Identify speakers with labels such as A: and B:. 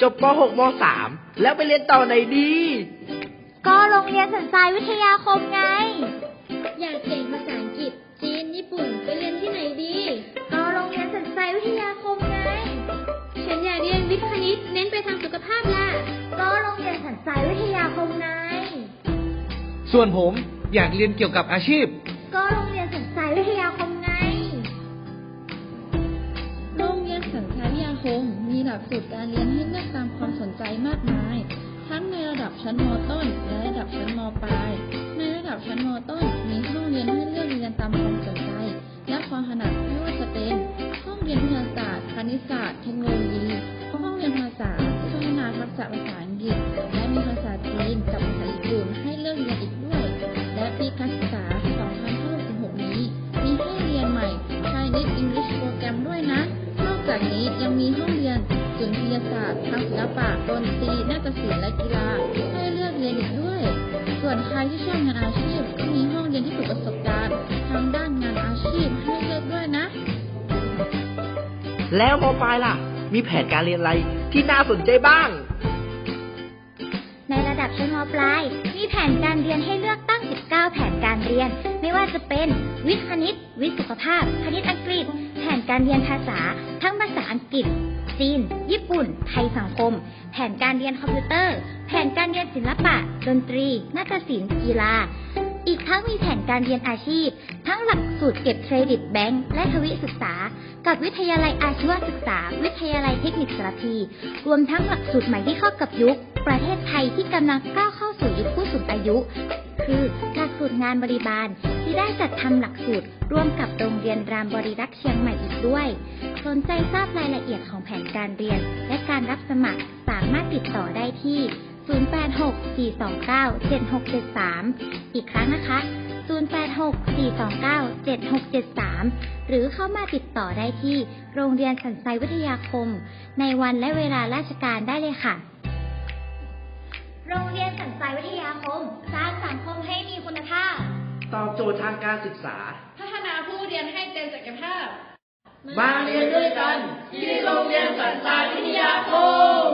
A: จบป .6 ม .3 แล้วไปเรียนต่อไหนดี
B: ก็โรงเรียนสันทรายวิทยาคมไง
C: อยากเก่งภาษาอังกฤษ จีน ญี่ปุ่น ไปเรียนที่ไหนดี
B: ก็โรงเรียนสันทรายวิทยาคมไง
C: ฉันอยากเรียนวิทย์คณิต เน้นไปทางสุขภาพล่ะ
B: ก็โรงเรียนสันทรายวิทยาคมไง
D: ส่วนผมอยากเรียนเกี่ยวกับอาชีพ
B: ก็โรงเรียนสันทรายวิทยาคม
E: คม มีหลักสูตรการเรียนให้เลือกตามความสนใจมากมาย ทั้งในระดับชั้นมต้น และระดับชั้นมปลาย ในระดับชั้นมต้น มีห้องเรียนให้เลือกเรียนตามความสนใจ และความถนัดไม่ว่าจะเป็นห้องเรียนวิทยาศาสตร์คณิตศาสตร์เทคโนโลยีห้องเรียนภาษาพัฒนาทักษะภาษาอังกฤษและมีภาษาจีนกับภาษาญี่ปุ่นให้ จากนี้ยังมีห้องเรียนสุนทรียศาสตร์ทางศิลปะดนตรีนาฏศิลป์และกีฬาให้เลือกเรียนอีกด้วย ส่วนใครที่ชอบงานอาชีพก็มีห้องเรียนที่ฝึกประสบการณ์ทางด้านงานอาชีพให้เลือกด้วยนะ
A: แล้วมปลายล่ะ มีแผนการเรียนอะไรที่น่าสนใจบ้าง
B: ในระดับชั้นมปลาย มีแผนการเรียนให้เลือกตั้ง 9 แผนการเรียน ไม่ว่าจะเป็นวิทย์คณิต วิทย์สุขภาพ คณิตอังกฤษ แผนการเรียนภาษา ทั้งภาษาอังกฤษ จีน ญี่ปุ่น ไทยสังคม แผนการเรียนคอมพิวเตอร์ แผนการเรียนศิลปะ ดนตรี นาฏศิลป์ กีฬา อีกทั้งมีแผนการเรียนอาชีพ ทั้งหลักสูตรเก็บเครดิตแบงก์และทวิศึกษา กับวิทยาลัยอาชีวศึกษา วิทยาลัยเทคนิคสารพี รวมทั้งหลักสูตรใหม่ที่เข้ากับยุค ประเทศไทยที่กำลังก้าวเข้าสู่ยุคผู้สูงอายุ คือหลักสูตรงานบริบาลที่ได้จัดทำหลักสูตร ร่วมกับโรงเรียนรามบริรักษ์เชียงใหม่อีกด้วย สนใจทราบรายละเอียดของแผนการเรียน และการรับสมัครสามารถติดต่อได้ที่ 086-429-7673 อีกครั้งนะคะ 086-429-7673 หรือเข้ามาติดต่อได้ที่โรงเรียนสันไซวิทยาคม ในวันและเวลาราชการได้เลยค่ะ โรงเรียนสันไซวิทยาคมสร้าง สังคมให้มีคุณภาพ
A: ตอบโจทย์ทางการศึกษา
E: พัฒนาผู้เรียนให้เต็มศักยภาพ
A: มาเรียนด้วยกัน ที่โรงเรียนสันทรายวิทยาคม